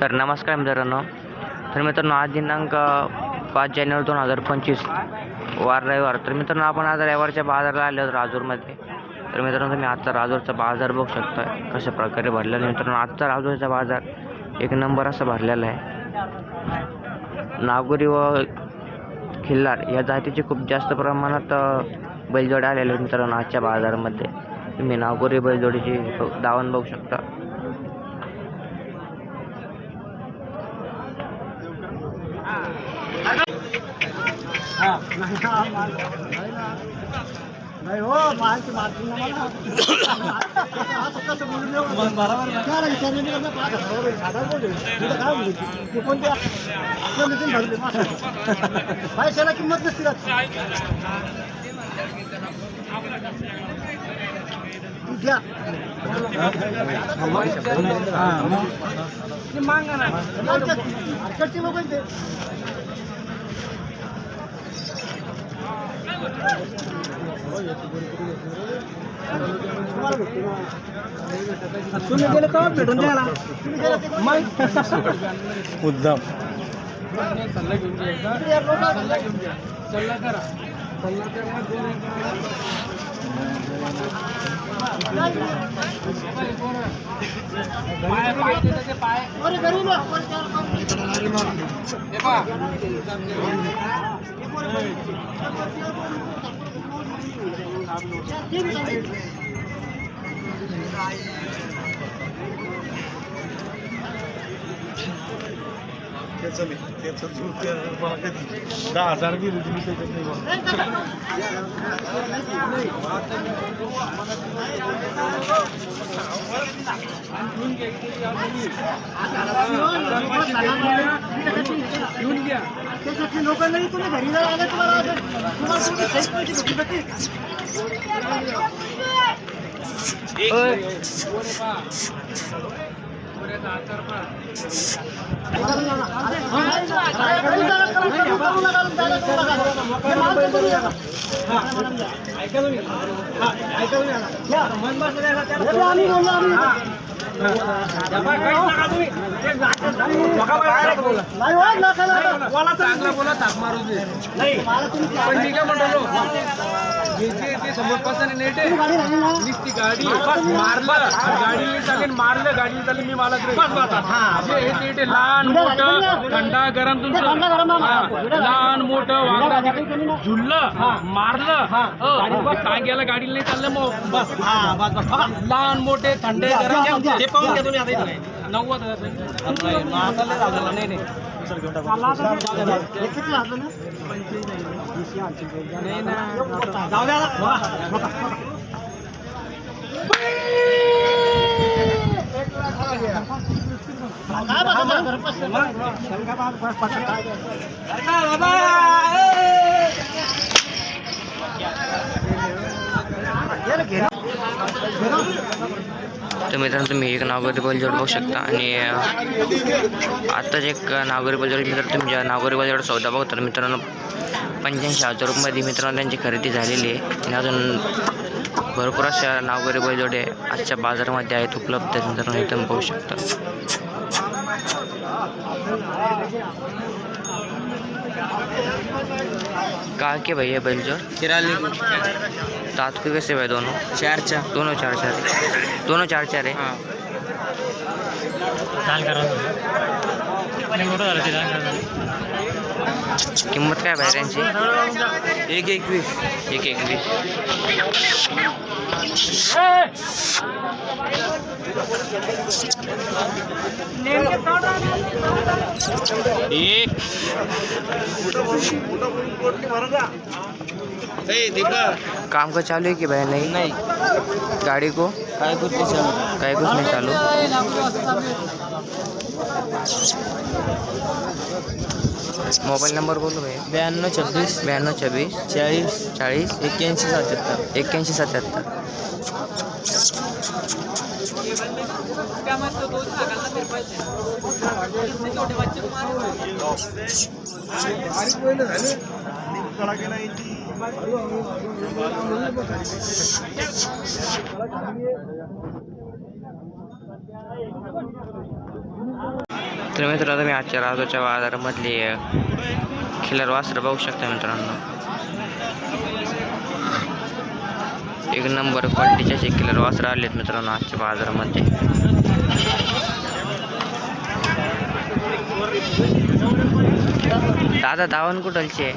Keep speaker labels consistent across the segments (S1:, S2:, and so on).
S1: तर नमस्कार मित्रांनो. तर मित्रांनो आज दिनांक पाच जानेवारी दोन हजार पंचवीस वार रविवार. तर मित्रांनो आपण आज रविवारच्या बाजाराला आलो आहोत राजूरमध्ये. तर मित्रांनो तुम्ही आजचा राजूरचा बाजार बघू शकता. कशा प्रकारे भरलेला आहे. मित्रांनो आजचा राजूरचा बाजार एक नंबर असा भरलेला आहे. नागोरी व खिल्लार या जातीचे खूप जास्त प्रमाणात बैलजोड्या बैलजोडे आलेले आहेत मित्रांनो आजच्या बाजारामध्ये. तुम्ही नागोरी बैलजोडीची दावण बघू शकता.
S2: नाही हो माहिती मारती ना मला? त्याला विचारलं मी म्हणलं, पाच हजार रुपये साधा बोलले. तुला काय बोलले? तू कोणत्या? आपल्या meeting भरली. पैशाला किंमत नसते घ्या. मार्केटचे लोक आहेत ते. तुम्हाला भेटते ना. तुम्ही गेले तेव्हा भेटून द्यायला मग? या लोकांना- अरे गरीब आहे. कोण त्याला
S3: त्याचं नाही त्याचं चूक त्या मला कधी दहा हजार गेली तुम्ही त्याच्यात नाही बोलत.
S2: त्याच्यातली लोक नाही तुम्ही घरी जर आले तुम्हाला असं- तुम्हाला कोणी पैसे पैसे भेटू शकते? आम्ही बोललो आम्ही नाही हो, नका, नका.
S4: चांगला बोला थाप मारू दे
S2: मला तुम्ही
S4: पण मी काय म्हणतो हे जे ते समोर नेट आहे. नुसती गाडी. मारलं. गाडी चालेल मारलं गाडी चालेल मी मला जे हे नेट आहे लहान मोठं थंडा गरम तुमचं. हा, लहान मोठं वागडं. झुललं मारलं. हो, टांग्याला गाडीला नाही चाललं मग बस. लहान मोठे थंडे गरम. ते पाहून घ्या तुम्ही आता इथं. नव्वद हजार नाही नाही.
S2: हे किती लागलं ना
S4: नाही ना
S2: जाऊ द्या आता. काय बघा घर
S1: तर मित्रांनो तुम्ही एक नागरी बैलजोड बघू शकता आणि आत्ताच एक नागोरी बैलजोड तुम्ही तुमच्या नागरी बैलजोड सौदा बघतो. तर मित्रांनो पंच्याऐंशी हजार रुपयामध्ये मित्रांनो त्यांची खरेदी झालेली आहे. आणि अजून भरपूर अशा नागोरी बैलजोडे आजच्या बाजारामध्ये आहेत उपलब्ध मित्रांनो इथून तुम्ही बघू शकता. कहा के भाई ये बैलजोड़
S4: तिराली
S1: दांत के कैसे भाई दोनों?
S4: चार चार।
S1: दोनों चार चार है। दोनों चार चार है?
S4: हाँ।
S1: किंमत काय भाई त्यांची
S4: एक एकवीस
S1: एक एकवीस
S4: एक
S1: काम का चालू है कि भाई नहीं?
S4: नहीं।
S1: गाड़ी को?
S4: काय कुछ नहीं चल
S1: काय कुछ नहीं चालू? मोबाइल नंबर बोलो भाई
S4: ब्याण्णव छब्बीस
S1: ब्याण्णव छब्बीस
S4: चाळीस
S1: चाळीस
S4: एक्क्याऐंशी सत्याहत्तर
S1: एक्क्याऐंशी सत्याहत्तर तर मित्रांनो तुम्ही आजच्या राजूच्या बाजारामधली खिलर वासरं बघू शकता मित्रांनो. एक नंबर क्वालिटीचे असे किलर आलेत मित्रांनो आजच्या बाजारामध्ये. दादा दावण कुठलचे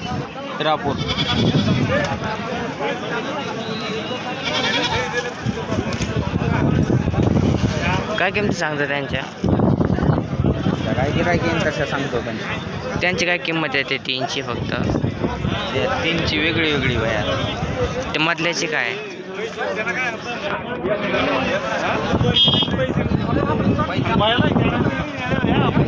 S3: रापूर
S1: काय किंमती सांगता त्यांच्या?
S3: काय गिरायक तशा सांगतो पण.
S1: त्यांची काय किंमत आहे ते तीनची फक्त?
S3: ते तीनची वेगळी वेगळी वया
S1: ते मधल्याची काय?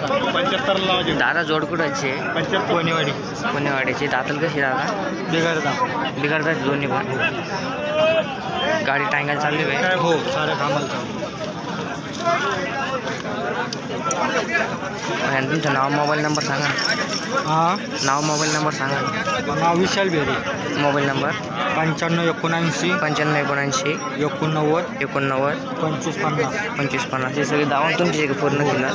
S3: पंच्याहत्तरला
S1: दादा जोडकुडाचे
S3: पंच्याहत्तर. कोणीवाडी
S1: पुणेवाडीचे. दातल कशी दादा?
S3: बिगाडता
S1: बिघडतात दोन्ही पण. गाडी टांगायला चालली आहे
S3: काय हो सारे कामाला चालू.
S1: आणि तुमचं नाव मोबाईल नंबर सांगा
S3: हा?
S1: नाव मोबाईल नंबर सांगा
S3: नाव विशाल बेरे.
S1: Mobile number?
S3: पंच्याण्णव एकोणऐंशी.
S1: पंच्याण्णव एकोणऐंशी.
S3: एकोणनव्वद.
S1: एकोणनव्वद.
S3: पंचवीस पन्नास.
S1: पंचवीस पन्नास. हे सगळे दावून तुमची एक पूर्ण केलं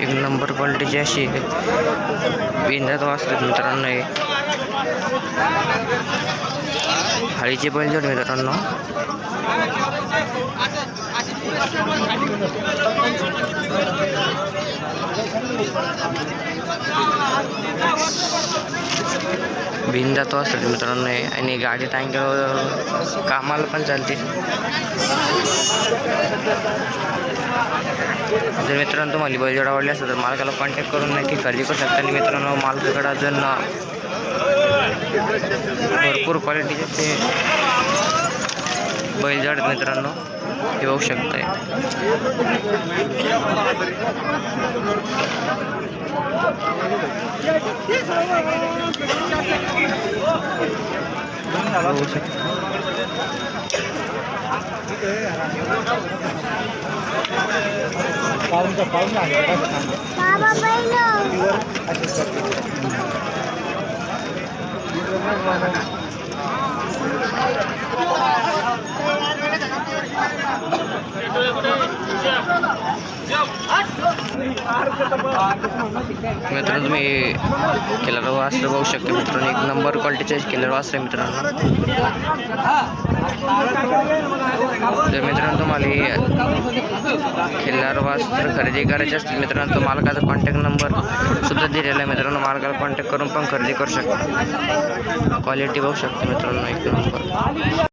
S1: एक नंबर क्वालिटीची अशी बिंदात वाचतात मित्रांनो हे. हळीची बैलजोड मित्रांनो. भिन जातो असतो मित्रांनो आणि गाडी टांग्यावर कामाला पण चालते. जर मित्रांनो तुम्हाला बैलजोड आवडली असेल तर मालकाला कॉन्टॅक्ट करून नक्की खरेदी करू शकता. आणि मित्रांनो मालकाकडे अजून भरपूर क्वालिटीचे ते बैलजोड मित्रांनो. हे बघू शकताय. बघू शकता मित्रांनो तुम्ही किलर वास्त्र बघू शकता मित्रांनो. एक नंबर क्वालिटीचे किलर वास्त्र आहे मित्रांनो. जर मित्रांनो तुम्हाला खिल्लार वास्त्र खरेदी करायची असतील मित्रांनो तो मालकाचा कॉन्टॅक्ट नंबर सुद्धा दिलेला आहे मित्रांनो. मालकाला कॉन्टॅक्ट करून पण खरेदी करू शकता. क्वालिटी बघू शकता मित्रांनो एक नंबर.